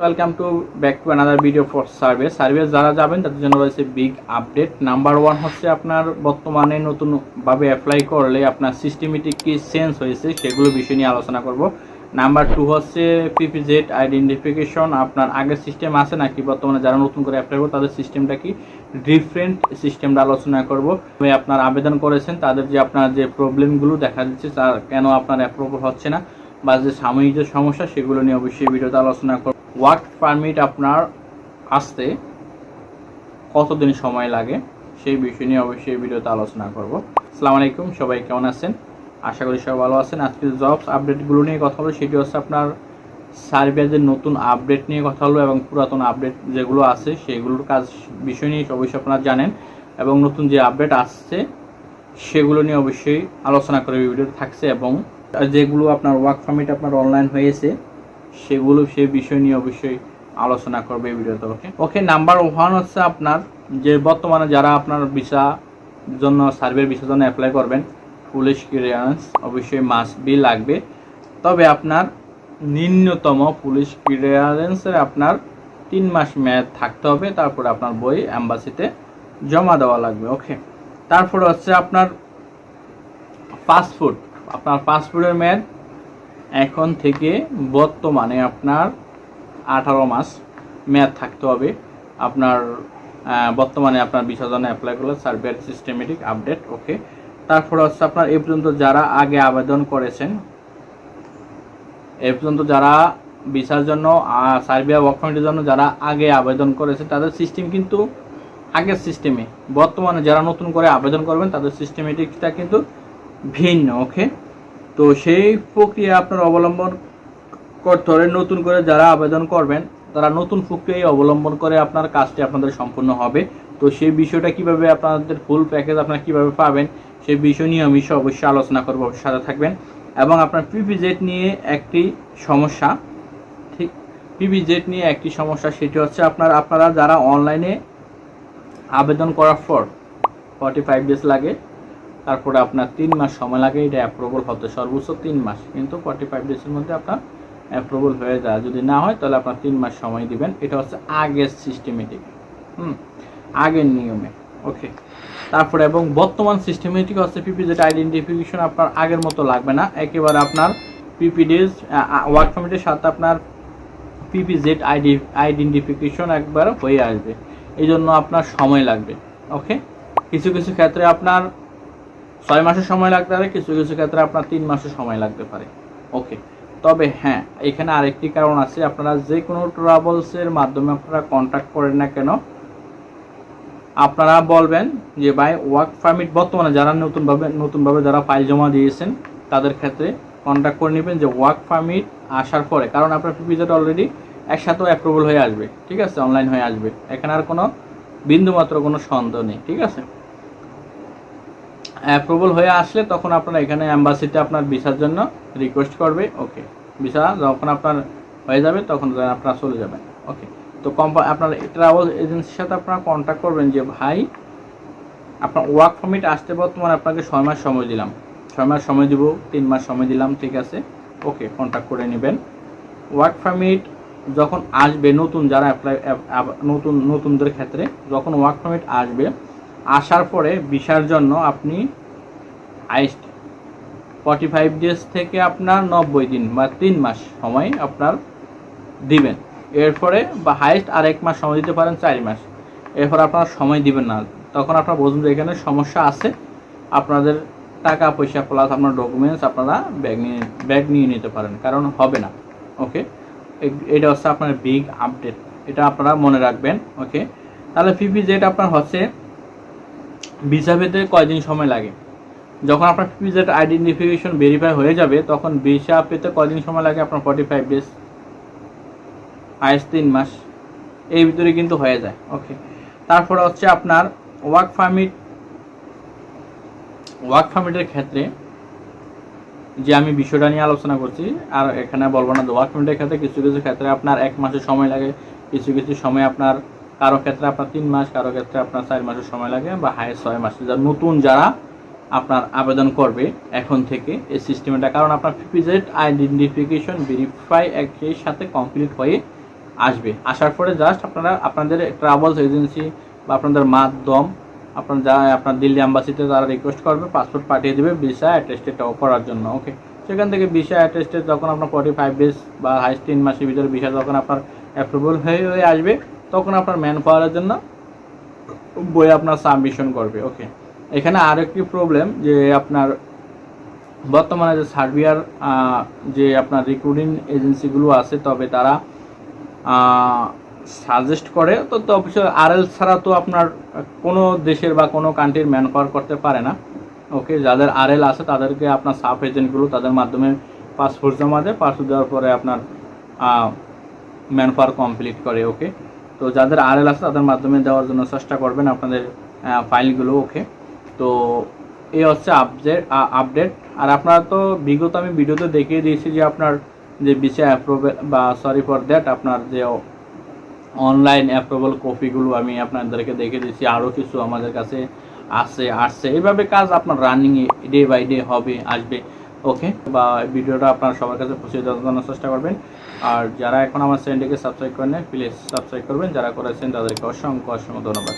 Welcome to back to another video for survey survey যারা যাবেন, তাদের জন্য রয়েছে বিগ আপডেট নাম্বার ওয়ান হচ্ছে আপনার বর্তমানে নতুনভাবে অ্যাপ্লাই করলে আপনার সিস্টেমেটিক কি চেঞ্জ হয়েছে সেগুলো বিষয় নিয়ে আলোচনা করব। নাম্বার টু হচ্ছে পিপিজেড আইডেন্টিফিকেশন আপনার আগের সিস্টেম আছে নাকি? বর্তমানে যারা নতুন করে অ্যাপ্লাই করব, তাদের সিস্টেমটা কি? ডিফারেন্ট সিস্টেমটা আলোচনা করব। আপনার আবেদন করেছেন, তাদের যে আপনার যে প্রবলেমগুলো দেখা দিচ্ছে, তার কেন আপনার অ্যাপ্রুভাল হচ্ছে না? বা যে সাময়িক যে সমস্যা, সেগুলো নিয়ে অবশ্যই ভিডিওতে আলোচনা করব। ওয়ার্ক পারমিট আপনার আসতে কতদিন সময় লাগে সেই বিষয় নিয়ে অবশ্যই ভিডিওতে আলোচনা করব। আসসালামু আলাইকুম, সবাই কেমন আছেন? আশা করি সবাই ভালো আছেন। আজকে জবস আপডেটগুলো নিয়ে কথা হলো সেটি হচ্ছে আপনার সার্ভেজের নতুন আপডেট নিয়ে কথা হলো এবং পুরাতন আপডেট যেগুলো আছে, সেগুলোর কাজ বিষয় নিয়ে অবশ্যই আপনারা জানেন এবং নতুন যে আপডেট আসছে, সেগুলো নিয়ে অবশ্যই আলোচনা করে ভিডিও থাকছে এবং যেগুলো আপনার ওয়ার্ক পারমিট আপনার অনলাইন হয়েছে সেগুলো সে বিষয় নিয়ে অবশ্যই আলোচনা করবে এই ভিডিওতে ওকে ওকে নাম্বার ওয়ান হচ্ছে আপনার যে বর্তমানে যারা আপনার ভিসা জন্য সার্ভের ভিসার জন্য অ্যাপ্লাই করবেন পুলিশ ক্লিয়ারেন্স অবশ্যই মাস বি লাগবে। তবে আপনার নিম্নতম পুলিশ ক্লিয়ারেন্সের আপনার তিন মাস মেয়াদ থাকতে হবে, তারপরে আপনার বই অ্যাম্বাসিতে জমা দেওয়া লাগবে ওকে তারপরে হচ্ছে আপনার পাসপোর্ট আপনার পাসপোর্টের মেয়াদ এখন থেকে বর্তমানে আপনার আঠারো মাস মেয়াদ থাকতে হবে। আপনার বর্তমানে আপনার বিশ জন্য অ্যাপ্লাই করলে সার্ভের সিস্টেমেটিক আপডেট ওকে তারপরে হচ্ছে আপনার এ পর্যন্ত যারা আগে আবেদন করেছেন এ পর্যন্ত যারা ভিসার জন্য সার্বিয়া ওয়ার্ক জন্য যারা আগে আবেদন করেছে, তাদের সিস্টেম কিন্তু আগের সিস্টেমে বর্তমানে যারা নতুন করে আবেদন করবেন, তাদের সিস্টেমেটিকটা কিন্তু ভিন্ন ওকে তো সেই প্রক্রিয়া আপনার অবলম্বন করতে হবে নতুন করে যারা আবেদন করবেন, তারা নতুন প্রক্রিয়ায় অবলম্বন করে আপনার কাজটি আপনাদের সম্পূর্ণ হবে। তো সেই বিষয়টা কীভাবে আপনাদের ফুল প্যাকেজ আপনারা কীভাবে পাবেন, সেই বিষয় নিয়ে আমি অবশ্যই আলোচনা করব। সাথে থাকবেন। এবং আপনার পিপিজেড নিয়ে একটি সমস্যা, ঠিক? পিপিজেড নিয়ে একটি সমস্যা, সেটি হচ্ছে আপনার, আপনারা যারা অনলাইনে আবেদন করার পর ফর্টি ফাইভ ডেজ লাগে তারপরে আপনার তিন মাস সময় লাগে, এটা অ্যাপ্রুভাল হতে সর্বোচ্চ তিন মাস। কিন্তু ফর্টি ফাইভ ডেজের মধ্যে আপনার অ্যাপ্রুভাল হয়ে যায়। যদি না হয়, তাহলে আপনার তিন মাস সময় দিবেন। এটা হচ্ছে আগের সিস্টেমেটিক হুম? আগের নিয়মে ওকে তারপরে এবং বর্তমান সিস্টেমেটিক হচ্ছে পিপিজেড আইডেন্টিফিকেশন আপনার আগের মতো লাগবে না। একেবারে আপনার পিপিডিএস ওয়ার্ক পারমিটের সাথে আপনার পিপিজেড আইডি আইডেন্টিফিকেশন একবার হয়ে আসবে। এই জন্য আপনার সময় লাগবে ওকে কিছু কিছু ক্ষেত্রে আপনার ছয় মাসের সময় লাগতে পারে, কিছু কিছু ক্ষেত্রে আপনার তিন মাসের সময় লাগতে পারে। ওকে, তবে হ্যাঁ এখানে আরেকটি কারণ আছে, আপনারা যে কোনো ট্রাভেলসের মাধ্যমে আপনারা কন্ট্যাক্ট করেন না কেন, আপনারা বলবেন যে, ভাই ওয়ার্ক পারমিট বর্তমানে যারা নতুনভাবে নতুনভাবে যারা ফাইল জমা দিয়েছেন, তাদের ক্ষেত্রে কন্ট্যাক্ট করে নেবেন যে ওয়ার্ক পারমিট আসার পরে। কারণ আপনার পিপিজেড অলরেডি একসাথেও অ্যাপ্রুভাল হয়ে আসবে, ঠিক আছে? অনলাইন হয়ে আসবে। এখানে আর কোনো বিন্দুমাত্র কোনো সন্দেহ নেই, ঠিক আছে? অ্যাপ্রুভাল হয়ে আসলে তখন আপনার এখানে অ্যাম্বাসিতে আপনার ভিসার জন্য রিকোয়েস্ট করবে। ওকে ভিসা যখন আপনার হয়ে যাবে, তখন আপনারা চলে যাবেন। ওকে তো কম্পা আপনার ট্রাভেল এজেন্সির সাথে আপনারা কন্ট্যাক্ট করবেন যে, ভাই, আপনার ওয়ার্ক পারমিট আসতে বর্তমানে আপনাকে ছয় মাস সময় দিলাম। ছয় মাস সময় দিব, তিন মাস সময় দিলাম, ঠিক আছে? ওকে কন্ট্যাক্ট করে নেবেন। ওয়ার্ক পারমিট যখন আসবে, নতুন যারা অ্যাপ্লাই নতুন, নতুনদের ক্ষেত্রে, যখন ওয়ার্ক পারমিট আসবে আসার পরে ভিসার জন্য আপনি আইস্ট ফর্টি ফাইভ ডেজ থেকে আপনার নব্বই দিন বা তিন মাস সময় আপনার দিবেন। এরপরে বা হাইস্ট আর এক মাস সময় দিতে পারেন চার মাস। এরপর আপনার সময় দিবেন না। তখন আপনার বুঝুন যে এখানে সমস্যা আছে। আপনাদের টাকা পয়সা প্লাস আপনার ডকুমেন্টস আপনারা ব্যাগ নিয়ে ব্যাগ নিয়ে নিতে পারেন। কারণ হবে না। ওকে এটা হচ্ছে আপনার বিগ আপডেট এটা আপনারা মনে রাখবেন। ওকে তাহলে পিপি জেড আপনার হচ্ছে ভিসা পেতে কয়দিন সময় লাগে? যখন আপনার পিপিজেড আইডেন্টিফিকেশন ভেরিফাই হয়ে যাবে, তখন ভিসা পেতে কয়দিন সময় লাগে আপনার ফর্টি ফাইভ ডেজ আইস তিন মাস। এই ভিতরে কিন্তু হয়ে যায়। ওকে তারপরে হচ্ছে আপনার ওয়ার্ক পারমিট ওয়ার্ক পারমিটের ক্ষেত্রে যে আমি বিষয়টা নিয়ে আলোচনা করছি, আর এখানে বলব না ওয়ার্ক পারমিটের ক্ষেত্রে কিছু কিছু ক্ষেত্রে আপনার এক মাসের সময় লাগে, কিছু কিছু সময় আপনার কারও ক্ষেত্রে আপনার তিন মাস, কারও ক্ষেত্রে আপনার চার মাসের সময় লাগে বা হায়েস্ট ছয় মাস। যারা নতুন যারা আপনার আবেদন করবে এখন থেকে এই সিস্টেমটা কারণ আপনার পিপিজেড আইডেন্টিফিকেশন ভেরিফাই একের সাথে কমপ্লিট হয়ে আসবে। আসার পরে জাস্ট আপনারা, আপনাদের ট্রাভেলস এজেন্সি বা আপনাদের মাধ্যম, আপনার যা, আপনার দিল্লি অ্যাম্বাসিতে তারা রিকোয়েস্ট করবে পাসপোর্ট পাঠিয়ে দেবে ভিসা অ্যাটেস্টেড করার জন্য ওকে সেখান থেকে ভিসা অ্যাটেস্টেড যখন আপনার ফর্টি ফাইভ ডেজ বা হাইস্ট তিন মাসের ভিতরে ভিসা যখন আপনার অ্যাপ্রুভাল হয়ে হয়ে আসবে তখন আপনার ম্যান পাওয়ারের জন্য বই আপনার সাবমিশন করবে ওকে এখানে আর একটি প্রবলেম যে আপনার বর্তমানে যে সার্বিয়ার যে আপনার রিক্রুটিং এজেন্সিগুলো আছে, তবে তারা সাজেস্ট করে, তো তো আর এল ছাড়া তো আপনার কোনো দেশের বা কোনো কান্ট্রির ম্যান পাওয়ার করতে পারে না ওকে যাদের আর এল আছে, তাদেরকে আপনার সাব এজেন্টগুলো তাদের মাধ্যমে পাসপোর্ট জমা দেয় পাসপোর্ট দেওয়ার পরে আপনার ম্যান পাওয়ার কমপ্লিট করে ওকে তো যাদের আর এল আছে, তাদের মাধ্যমে দেওয়ার জন্য চেষ্টা করবেন আপনাদের ফাইলগুলো, ওকে? তো এই হচ্ছে আপডেট আপডেট আর আপনারা তো বিগত আমি ভিডিওতে দেখিয়ে দিয়েছি যে আপনার যে বিষয় অ্যাপ্রুভেল বা সরি ফর দ্যাট আপনার যে অনলাইন অ্যাপ্রুভাল কপিগুলো আমি আপনাদেরকে দেখে দিচ্ছি আরও কিছু আমাদের কাছে আছে, আসছে। এইভাবে কাজ আপনার রানিং ডে বাই ডে হবে, আসবে। ওকে? বা ভিডিওটা আপনারা সবার কাছে পৌঁছে দেওয়ার চেষ্টা করবেন। আর যারা এখন আমার চ্যানেলটিকে সাবস্ক্রাইব করেন প্লিজ সাবস্ক্রাইব করবেন। যারা করেছেন, তাদেরকে অসংখ্য অসংখ্য ধন্যবাদ।